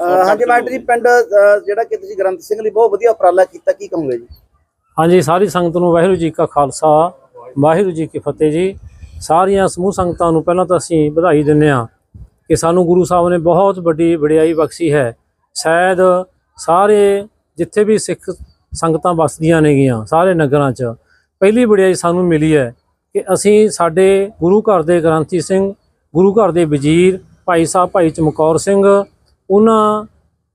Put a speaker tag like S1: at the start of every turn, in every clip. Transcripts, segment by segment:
S1: ਹਾਂਜੀ ਮਾਸਟਰ ਜੀ ਪਿੰਡ ਜਿਹੜਾ ਕਿ ਤੁਸੀਂ ਗ੍ਰੰਥ ਸਿੰਘ ਲਈ ਬਹੁਤ ਵਧੀਆ ਉਪਰਾਲਾ ਕੀਤਾ ਕੀ ਕਹੋਗੇ ਜੀ?
S2: ਹਾਂਜੀ ਸਾਰੀ ਸੰਗਤ ਨੂੰ ਵਾਹਿਗੁਰੂ ਜੀ ਕਾ ਖਾਲਸਾ ਵਾਹਿਗੁਰੂ ਜੀ ਕੀ ਫਤਿਹ ਜੀ। ਸਾਰੀਆਂ ਸਮੂਹ ਸੰਗਤਾਂ ਨੂੰ ਪਹਿਲਾਂ ਤਾਂ ਅਸੀਂ ਵਧਾਈ ਦਿੰਦੇ ਹਾਂ ਕਿ ਸਾਨੂੰ ਗੁਰੂ ਸਾਹਿਬ ਨੇ ਬਹੁਤ ਵੱਡੀ ਵਡਿਆਈ ਬਖਸ਼ੀ ਹੈ। ਸ਼ਾਇਦ ਸਾਰੇ ਜਿੱਥੇ ਵੀ ਸਿੱਖ ਸੰਗਤਾਂ ਵਸਦੀਆਂ ਨੇਗੀਆਂ ਸਾਰੇ ਨਗਰਾਂ 'ਚ ਪਹਿਲੀ ਵਡਿਆਈ ਸਾਨੂੰ ਮਿਲੀ ਹੈ ਕਿ ਅਸੀਂ ਸਾਡੇ ਗੁਰੂ ਘਰ ਦੇ ਗ੍ਰੰਥੀ ਸਿੰਘ ਗੁਰੂ ਘਰ ਦੇ ਵਜ਼ੀਰ ਭਾਈ ਸਾਹਿਬ ਭਾਈ ਚਮਕੌਰ ਸਿੰਘ ਉਹਨਾਂ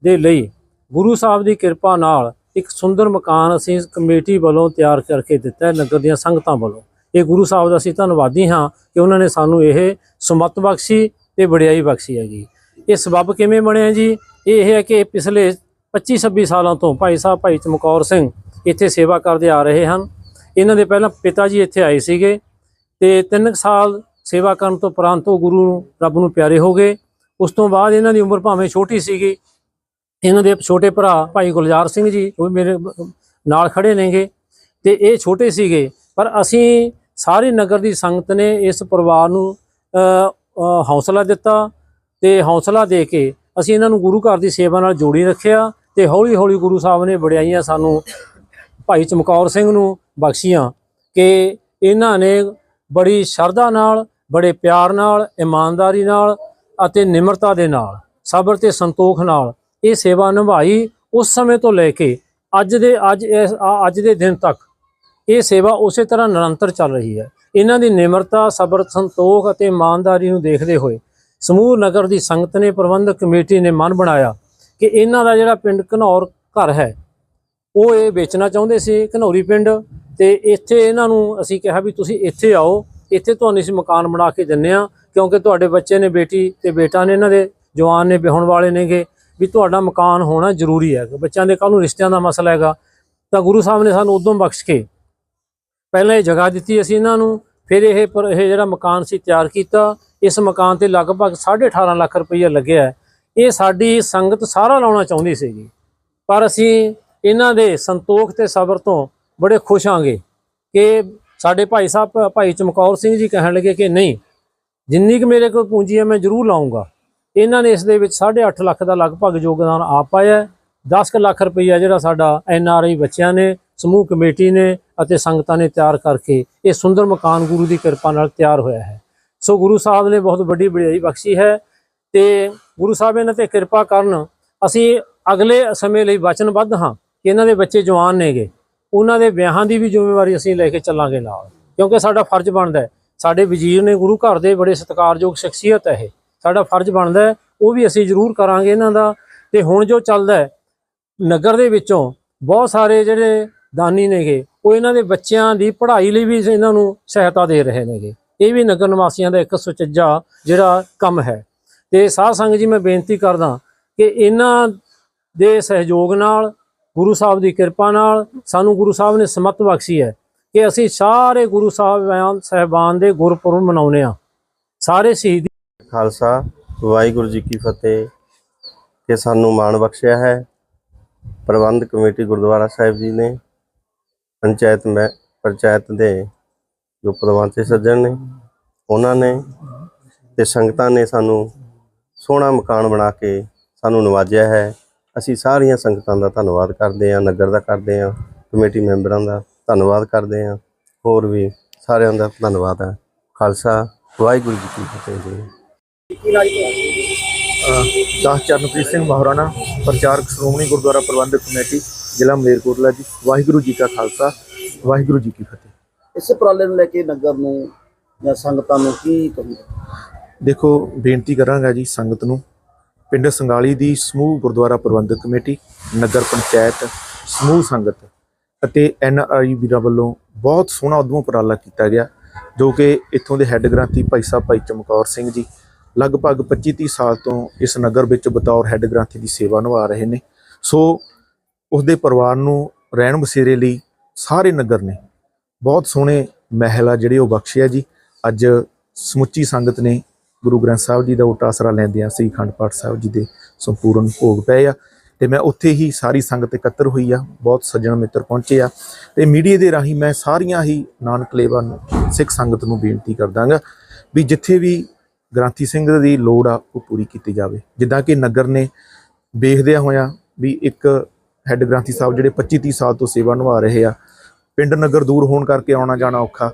S2: ਦੇ ਲਈ ਗੁਰੂ ਸਾਹਿਬ ਦੀ ਕਿਰਪਾ ਨਾਲ ਇੱਕ ਸੁੰਦਰ ਮਕਾਨ ਅਸੀਂ ਕਮੇਟੀ ਵੱਲੋਂ ਤਿਆਰ ਕਰਕੇ ਦਿੱਤਾ ਹੈ, ਨਗਰ ਦੀਆਂ ਸੰਗਤਾਂ ਵੱਲੋਂ। ਇਹ ਗੁਰੂ ਸਾਹਿਬ ਦਾ ਅਸੀਂ ਧੰਨਵਾਦੀ ਹਾਂ ਕਿ ਉਹਨਾਂ ਨੇ ਸਾਨੂੰ ਇਹ ਸੁਮਤ ਬਖਸ਼ੀ ਤੇ ਵਡਿਆਈ ਬਖਸ਼ੀ ਹੈਗੀ। ਇਹ ਸਬਬ ਕਿਵੇਂ ਬਣਿਆ ਜੀ? ਇਹ ਹੈ ਕਿ ਪਿਛਲੇ 25 26 ਸਾਲਾਂ ਤੋਂ ਭਾਈ ਸਾਹਿਬ, ਭਾਈ ਚਮਕੌਰ ਸਿੰਘ ਇੱਥੇ ਸੇਵਾ ਕਰਦੇ ਆ ਰਹੇ ਹਨ। ਇਹਨਾਂ ਦੇ ਪਹਿਲਾਂ ਪਿਤਾ ਜੀ ਇੱਥੇ ਆਏ ਸੀਗੇ ਤੇ 3 ਸਾਲ ਸੇਵਾ ਕਰਨ ਤੋਂ ਉਪਰੰਤ ਉਹ ਗੁਰੂ ਨੂੰ, ਰੱਬ ਨੂੰ ਪਿਆਰੇ ਹੋ ਗਏ। ਉਸ ਤੋਂ ਬਾਅਦ ਇਹਨਾਂ ਦੀ ਉਮਰ ਭਾਵੇਂ ਛੋਟੀ ਸੀਗੀ ਇਹਨਾਂ ਦੇ ਛੋਟੇ ਭਰਾ ਭਾਈ ਗੁਲਜ਼ਾਰ ਸਿੰਘ ਜੀ ਉਹ ਮੇਰੇ ਨਾਲ ਖੜੇ ਨੇਗੇ ਤੇ ਇਹ ਛੋਟੇ ਸੀਗੇ। ਪਰ ਅਸੀਂ ਸਾਰੇ ਨਗਰ ਦੀ ਸੰਗਤ ਨੇ ਇਸ ਪਰਿਵਾਰ ਨੂੰ ਅ, ਹੌਸਲਾ ਦਿੱਤਾ ਤੇ ਹੌਸਲਾ ਦੇ ਕੇ ਅਸੀਂ ਇਹਨਾਂ ਨੂੰ ਗੁਰੂ ਘਰ ਦੀ ਸੇਵਾ ਨਾਲ ਜੋੜੀ ਰੱਖਿਆ ਤੇ ਹੌਲੀ ਹੌਲੀ ਗੁਰੂ ਸਾਹਿਬ ਨੇ ਵਡਿਆਈਆਂ ਸਾਨੂੰ ਭਾਈ ਚਮਕੌਰ ਸਿੰਘ ਨੂੰ ਬਖਸ਼ੀਆਂ ਕਿ ਇਹਨਾਂ ਨੇ ਬੜੀ ਸ਼ਰਧਾ ਨਾਲ ਬੜੇ ਪਿਆਰ ਨਾਲ ਇਮਾਨਦਾਰੀ ਨਾਲ ਅਤੇ ਨਿਮਰਤਾ ਦੇ ਨਾਲ, ਸਬਰ ਤੇ ਸੰਤੋਖ ਨਾਲ ਇਹ ਸੇਵਾ ਨਿਭਾਈ, ਉਸ ਸਮੇਂ ਤੋਂ ਲੈ ਕੇ ਅੱਜ ਦੇ, ਅੱਜ ਇਸ ਅੱਜ ਦੇ ਦਿਨ ਤੱਕ ਇਹ ਸੇਵਾ ਉਸੇ ਤਰ੍ਹਾਂ ਨਿਰੰਤਰ ਚੱਲ ਰਹੀ ਹੈ। ਇਹਨਾਂ ਦੀ ਨਿਮਰਤਾ, ਸਬਰ, ਸੰਤੋਖ ਅਤੇ ਇਮਾਨਦਾਰੀ ਨੂੰ ਦੇਖਦੇ ਹੋਏ ਸਮੂਹ ਨਗਰ ਦੀ ਸੰਗਤ ਨੇ ਪ੍ਰਬੰਧਕ ਕਮੇਟੀ ਨੇ ਮਨ ਬਣਾਇਆ ਕਿ ਇਹਨਾਂ ਦਾ ਜਿਹੜਾ ਪਿੰਡ ਘਨੌਰ ਘਰ ਹੈ, ਉਹ ਇਹ ਵੇਚਣਾ ਚਾਹੁੰਦੇ ਸੀ। ਘਨੌਰੀ ਪਿੰਡ ਤੇ ਇੱਥੇ ਇਹਨਾਂ ਨੂੰ ਅਸੀਂ ਕਿਹਾ ਵੀ ਤੁਸੀਂ ਇੱਥੇ ਆਓ ਇੱਥੇ ਤੁਹਾਨੂੰ ਅਸੀਂ ਮਕਾਨ ਬਣਾ ਕੇ ਦਿੰਨੇ ਆ, ਕਿਉਂਕਿ ਤੁਹਾਡੇ ਬੱਚੇ ਨੇ ਬੇਟੀ ਤੇ ਬੇਟਾ ਨੇ ਇਹਨਾਂ ਦੇ, ਜਵਾਨ ਨੇ, ਵਿਆਹੁਣ ਵਾਲੇ ਨੇਗੇ, ਵੀ ਤੁਹਾਡਾ ਮਕਾਨ ਹੋਣਾ ਜ਼ਰੂਰੀ ਹੈ ਬੱਚਿਆਂ ਦੇ ਕੱਲ ਨੂੰ ਰਿਸ਼ਤਿਆਂ ਦਾ ਮਸਲਾ ਹੈਗਾ। ਤਾਂ ਗੁਰੂ ਸਾਹਿਬ ਨੇ ਸਾਨੂੰ ਉਦੋਂ ਬਖਸ਼ ਕੇ ਪਹਿਲਾਂ ਇਹ ਜਗ੍ਹਾ ਦਿੱਤੀ ਅਸੀਂ ਇਹਨਾਂ ਨੂੰ, ਫਿਰ ਇਹ ਪਰ ਇਹ ਜਿਹੜਾ ਮਕਾਨ ਸੀ ਤਿਆਰ ਕੀਤਾ, ਇਸ ਮਕਾਨ ਤੇ ਲਗਭਗ 18.5 ਲੱਖ ਰੁਪਈਆ ਲੱਗਿਆ ਇਹ ਸਾਡੀ ਸੰਗਤ ਸਾਰਾ ਲਾਉਣਾ ਚਾਹੁੰਦੀ ਸੀਗੀ। ਪਰ ਅਸੀਂ ਇਹਨਾਂ ਦੇ ਸੰਤੋਖ ਤੇ ਸਬਰ ਤੋਂ ਬੜੇ ਖੁਸ਼ ਆਂਗੇ ਕਿ ਸਾਡੇ ਭਾਈ ਸਾਹਿਬ, ਭਾਈ ਚਮਕੌਰ ਸਿੰਘ ਜੀ ਕਹਿਣ ਲੱਗੇ ਕਿ ਨਹੀਂ, ਜਿੰਨੀ ਕੁ ਮੇਰੇ ਕੋਲ ਪੂੰਜੀ ਹੈ, ਮੈਂ ਜ਼ਰੂਰ ਲਾਉਂਗਾ ਇਹਨਾਂ ਨੇ ਇਸ ਦੇ ਵਿੱਚ 8.5 ਲੱਖ ਦਾ ਲਗਭਗ ਯੋਗਦਾਨ ਆਪ ਪਾਇਆ ਹੈ। 10 ਕੁ ਲੱਖ ਰੁਪਈਆ ਜਿਹੜਾ ਸਾਡਾ ਐਨ ਆਰ ਆਈ ਬੱਚਿਆਂ ਨੇ, ਸਮੂਹ ਕਮੇਟੀ ਨੇ ਅਤੇ ਸੰਗਤਾਂ ਨੇ ਤਿਆਰ ਕਰਕੇ ਇਹ ਸੁੰਦਰ ਮਕਾਨ ਗੁਰੂ ਦੀ ਕਿਰਪਾ ਨਾਲ ਤਿਆਰ ਹੋਇਆ ਹੈ। ਸੋ ਗੁਰੂ ਸਾਹਿਬ ਨੇ ਬਹੁਤ ਵੱਡੀ ਵਡਿਆਈ ਬਖਸ਼ੀ ਹੈ ਤੇ ਗੁਰੂ ਸਾਹਿਬ ਇਹਨਾਂ ਤੇ ਕਿਰਪਾ ਕਰਨ ਅਸੀਂ ਅਗਲੇ ਸਮੇਂ ਲਈ ਵਚਨਬੱਧ ਹਾਂ ਕਿ ਇਹਨਾਂ ਦੇ ਬੱਚੇ ਜਵਾਨ ਨੇਗੇ। ਉਹਨਾਂ ਦੇ ਵਿਆਹਾਂ ਦੀ ਵੀ ਜ਼ਿੰਮੇਵਾਰੀ ਅਸੀਂ ਲੈ ਕੇ ਚੱਲਾਂਗੇ ਨਾਲ। ਕਿਉਂਕਿ ਸਾਡਾ ਫਰਜ਼ ਬਣਦਾ ਸਾਡੇ ਵਜ਼ੀਰ ਨੇ ਗੁਰੂ ਘਰ ਦੇ ਬੜੇ ਸਤਿਕਾਰਯੋਗ ਸ਼ਖਸੀਅਤ ਹੈ ਇਹ। ਸਾਡਾ ਫਰਜ਼ ਬਣਦਾ ਉਹ ਵੀ ਅਸੀਂ ਜ਼ਰੂਰ ਕਰਾਂਗੇ ਇਹਨਾਂ ਦਾ। ਤੇ ਹੁਣ ਜੋ ਚੱਲਦਾ ਨਗਰ ਦੇ ਵਿੱਚੋਂ ਬਹੁਤ ਸਾਰੇ ਜਿਹੜੇ ਦਾਨੀ ਨੇਗੇ, ਉਹ ਇਹਨਾਂ ਦੇ ਬੱਚਿਆਂ ਦੀ ਪੜ੍ਹਾਈ ਲਈ ਵੀ ਇਹਨਾਂ ਨੂੰ ਸਹਾਇਤਾ ਦੇ ਰਹੇ ਨੇਗੇ। ਇਹ ਵੀ ਨਗਰ ਨਿਵਾਸੀਆਂ ਦਾ ਇੱਕ ਸੁਚੱਜਾ ਜਿਹੜਾ ਕੰਮ ਹੈ। ਤੇ ਸਾਧ ਸੰਗਤ ਜੀ, ਮੈਂ ਬੇਨਤੀ ਕਰਦਾ ਕਿ ਇਹਨਾਂ ਦੇ ਸਹਿਯੋਗ ਨਾਲ ਗੁਰੂ ਸਾਹਿਬ ਦੀ ਕਿਰਪਾ ਨਾਲ ਸਾਨੂੰ ਗੁਰੂ ਸਾਹਿਬ ਨੇ ਸਮਤ ਬਖਸ਼ੀ ਹੈ ਕਿ ਅਸੀਂ ਸਾਰੇ ਗੁਰੂ ਸਾਹਿਬਾਨ ਸਹਿਬਾਨ ਦੇ ਗੁਰਪੁਰਬ ਮਨਾਉਂਦੇ ਆ ਸਾਰੇ ਸ਼ਹੀਦੀ
S3: ਖਾਲਸਾ, ਵਾਹਿਗੁਰੂ ਜੀ ਕੀ ਫਤਿਹ। ਕਿ ਸਾਨੂੰ ਮਾਣ ਬਖਸ਼ਿਆ ਹੈ। ਪ੍ਰਬੰਧ ਕਮੇਟੀ ਗੁਰਦੁਆਰਾ ਸਾਹਿਬ ਜੀ ਨੇ, ਪੰਚਾਇਤ ਮੈਂ, ਪੰਚਾਇਤ ਦੇ ਜੋ ਪ੍ਰਬੰਧਕ ਸੱਜਣ ਨੇ, ਉਹਨਾਂ ਨੇ ਤੇ ਸੰਗਤਾਂ ਨੇ ਸਾਨੂੰ ਸੋਹਣਾ ਮਕਾਨ ਬਣਾ ਕੇ ਸਾਨੂੰ ਨਵਾਜਿਆ ਹੈ। ਅਸੀਂ ਸਾਰੀਆਂ ਸੰਗਤਾਂ ਦਾ ਧੰਨਵਾਦ ਕਰਦੇ ਹਾਂ ਨਗਰ ਦਾ ਕਰਦੇ ਹਾਂ ਕਮੇਟੀ ਮੈਂਬਰਾਂ ਦਾ ਧੰਨਵਾਦ ਕਰਦੇ ਹਾਂ। ਹੋਰ ਵੀ ਸਾਰਿਆਂ ਦਾ ਧੰਨਵਾਦ ਹੈ। ਖਾਲਸਾ ਵਾਹਿਗੁਰੂ ਜੀ ਕੀ ਫਤਿਹ ਜੀ।
S4: ਦਾਸ ਚਰਨਪ੍ਰੀਤ ਸਿੰਘ ਮਹਾਰਾਣਾ ਪ੍ਰਚਾਰਕ ਸ਼੍ਰੋਮਣੀ ਗੁਰਦੁਆਰਾ ਪ੍ਰਬੰਧਕ ਕਮੇਟੀ ਜ਼ਿਲ੍ਹਾ ਮਲੇਰਕੋਟਲਾ ਜੀ। ਵਾਹਿਗੁਰੂ ਜੀ ਕਾ ਖਾਲਸਾ ਵਾਹਿਗੁਰੂ ਜੀ ਕੀ ਫਤਿਹ।
S1: ਇਸ ਉਪਰਾਲੇ ਨੂੰ ਲੈ ਕੇ ਨਗਰ ਨੂੰ ਜਾਂ ਸੰਗਤਾਂ ਨੂੰ ਕੀ ਕਹੋਗੇ?
S4: ਦੇਖੋ ਬੇਨਤੀ ਕਰਾਂਗਾ ਜੀ ਸੰਗਤ ਨੂੰ ਪਿੰਡ ਸੰਗਾਲੀ ਦੀ ਸਮੂਹ ਗੁਰਦੁਆਰਾ ਪ੍ਰਬੰਧਕ ਕਮੇਟੀ, ਨਗਰ ਪੰਚਾਇਤ, ਸਮੂਹ ਸੰਗਤ ਅਤੇ ਐਨ ਆਈ ਵੀਰਾਂ ਵੱਲੋਂ ਬਹੁਤ ਸੋਹਣਾ ਉਦਮ ਉਪਰਾਲਾ ਕੀਤਾ ਗਿਆ, ਜੋ ਕਿ ਇੱਥੋਂ ਦੇ ਹੈੱਡ ਗ੍ਰੰਥੀ ਭਾਈ ਸਾਹਿਬ, ਭਾਈ ਚਮਕੌਰ ਸਿੰਘ ਜੀ ਲਗਭਗ 25-30 ਸਾਲ ਤੋਂ ਇਸ ਨਗਰ ਵਿੱਚ ਬਤੌਰ ਹੈੱਡ ਗ੍ਰੰਥੀ ਦੀ ਸੇਵਾ ਨਿਭਾ ਰਹੇ ਨੇ। ਸੋ ਉਸ ਦੇ ਪਰਿਵਾਰ ਨੂੰ ਰਹਿਣ ਬਸੇਰੇ ਲਈ ਸਾਰੇ ਨਗਰ ਨੇ ਬਹੁਤ ਸੋਹਣੇ ਮਹਿਲ ਆ ਜਿਹੜੇ ਉਹ ਬਖਸ਼ਿਆ ਜੀ। ਅੱਜ ਸਮੁੱਚੀ ਸੰਗਤ ਨੇ ਗੁਰੂ ਗ੍ਰੰਥ ਸਾਹਿਬ ਜੀ ਦਾ ਓਟ ਆਸਰਾ ਲੈਂਦਿਆਂ ਸ੍ਰੀ ਅਖੰਡ ਪਾਠ ਸਾਹਿਬ ਜੀ ਦੇ ਸੰਪੂਰਨ ਭੋਗ ਪਏ ਆ ਤੇ ਮੈਂ ਉੱਥੇ ਹੀ ਸਾਰੀ ਸੰਗਤ ਇਕੱਤਰ ਹੋਈ ਆ, ਬਹੁਤ ਸੱਜਣ ਮਿੱਤਰ ਪਹੁੰਚੇ ਆ ਤੇ ਮੀਡੀਆ ਦੇ ਰਾਹੀਂ ਮੈਂ ਸਾਰੀਆਂ ਹੀ ਨਾਨਕ ਲੇਵਾ ਨੂੰ, ਸਿੱਖ ਸੰਗਤ ਨੂੰ ਬੇਨਤੀ ਕਰਦਾਂਗਾ ਵੀ ਜਿੱਥੇ ਵੀ ਗ੍ਰਾਂਥੀ ਸਿੰਘ ਦੀ ਲੋੜ ਆ, ਉਹ ਪੂਰੀ ਕੀਤੀ ਜਾਵੇ। ਜਿੱਦਾਂ ਕਿ ਨਗਰ ਨੇ ਵੇਖਦਿਆਂ ਹੋਇਆਂ ਵੀ ਇੱਕ ਹੈੱਡ ਗ੍ਰੰਥੀ ਸਾਹਿਬ ਜਿਹੜੇ 25 30 ਸਾਲ ਤੋਂ ਸੇਵਾ ਨਿਭਾ ਰਹੇ ਆ, ਪਿੰਡ ਨਗਰ ਦੂਰ ਹੋਣ ਕਰਕੇ ਆਉਣਾ ਜਾਣਾ ਔਖਾ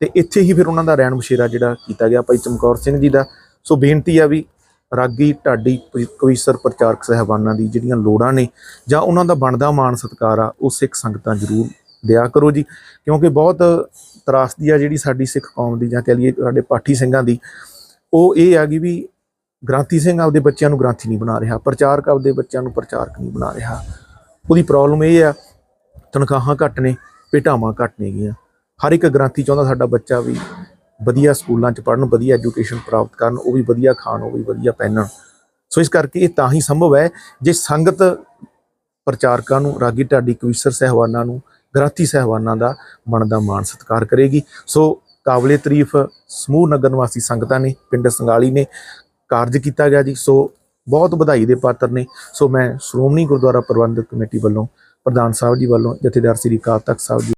S4: ਤੇ ਇੱਥੇ ਹੀ ਫਿਰ ਉਹਨਾਂ ਦਾ ਰਹਿਣ ਬਸੇਰਾ ਜਿਹੜਾ ਕੀਤਾ ਗਿਆ ਭਾਈ ਚਮਕੌਰ ਸਿੰਘ ਜੀ ਦਾ। ਸੋ ਬੇਨਤੀ ਆ ਵੀ ਰਾਗੀ ਢਾਡੀ ਕਵੀਸ਼ਰ ਪ੍ਰਚਾਰਕ ਸਹਿਬਾਨਾਂ ਦੀ ਜਿਹੜੀਆਂ ਲੋੜਾਂ ਨੇ ਜਾਂ ਉਹਨਾਂ ਦਾ ਬਣਦਾ ਮਾਣ ਸਤਿਕਾਰ ਆ, ਉਹ ਸਿੱਖ ਸੰਗਤਾਂ ਜ਼ਰੂਰ ਦਿਆ ਕਰੋ ਜੀ। ਕਿਉਂਕਿ ਬਹੁਤ ਤਰਾਸਦੀ ਆ ਜਿਹੜੀ ਸਾਡੀ ਸਿੱਖ ਕੌਮ ਦੀ ਜਾਂ ਕਹ ਲਈਏ ਸਾਡੇ ਪਾਠੀ ਸਿੰਘਾਂ ਦੀ। ਉਹ ਇਹ ਆ ਗਈ ਵੀ ਗ੍ਰਾਂਥੀ ਸਿੰਘ ਆਪਦੇ ਬੱਚਿਆਂ ਨੂੰ ਗ੍ਰਾਂਥੀ ਨਹੀਂ ਬਣਾ ਰਿਹਾ, ਪ੍ਰਚਾਰਕ ਆਪਦੇ ਬੱਚਿਆਂ ਨੂੰ ਪ੍ਰਚਾਰਕ ਨਹੀਂ ਬਣਾ ਰਿਹਾ। ਉਹਦੀ ਪ੍ਰੋਬਲਮ ਇਹ ਆ, ਤਨਖਾਹਾਂ ਘੱਟ ਨੇ, ਭੇਟਾਵਾਂ ਘੱਟ ਨੇਗੀਆਂ। ਹਰ ਇੱਕ ਗ੍ਰਾਂਥੀ ਚਾਹੁੰਦਾ ਸਾਡਾ ਬੱਚਾ ਵੀ ਵਧੀਆ ਸਕੂਲਾਂ 'ਚ ਪੜ੍ਹਨ, ਵਧੀਆ ਐਜੂਕੇਸ਼ਨ ਪ੍ਰਾਪਤ ਕਰਨ, ਉਹ ਵੀ ਵਧੀਆ ਖਾਣ, ਉਹ ਵੀ ਵਧੀਆ ਪਹਿਨਣ। ਸੋ ਇਸ ਕਰਕੇ ਇਹ ਤਾਂ ਹੀ ਸੰਭਵ ਹੈ ਜੇ ਸੰਗਤ ਪ੍ਰਚਾਰਕਾਂ ਨੂੰ, ਰਾਗੀ ਢਾਡੀ ਕਵੀਸ਼ਰ ਸਹਿਬਾਨਾਂ ਨੂੰ, ਗ੍ਰਾਂਥੀ ਸਹਿਬਾਨਾਂ ਦਾ ਮਨ ਦਾ ਮਾਣ ਸਤਿਕਾਰ ਕਰੇਗੀ। ਸੋ ਕਾਬਲੇ ਤਾਰੀਫ ਸਮੂਹ ਨਗਰ ਨਿਵਾਸੀ ਸੰਗਤਾਂ ਨੇ, ਪਿੰਡ ਸੰਗਾਲੀ ਨੇ ਕਾਰਜ ਕੀਤਾ ਗਿਆ ਜੀ। ਸੋ ਬਹੁਤ ਵਧਾਈ ਦੇ ਪਾਤਰ ਨੇ। ਸੋ ਮੈਂ ਸ਼੍ਰੋਮਣੀ ਗੁਰਦੁਆਰਾ ਪ੍ਰਬੰਧਕ ਕਮੇਟੀ ਵੱਲੋਂ, ਪ੍ਰਧਾਨ ਸਾਹਿਬ ਜੀ ਵੱਲੋਂ, ਜਥੇਦਾਰ ਸ੍ਰੀ ਅਕਾਲ ਤਖਤ ਸਾਹਿਬ ਜੀ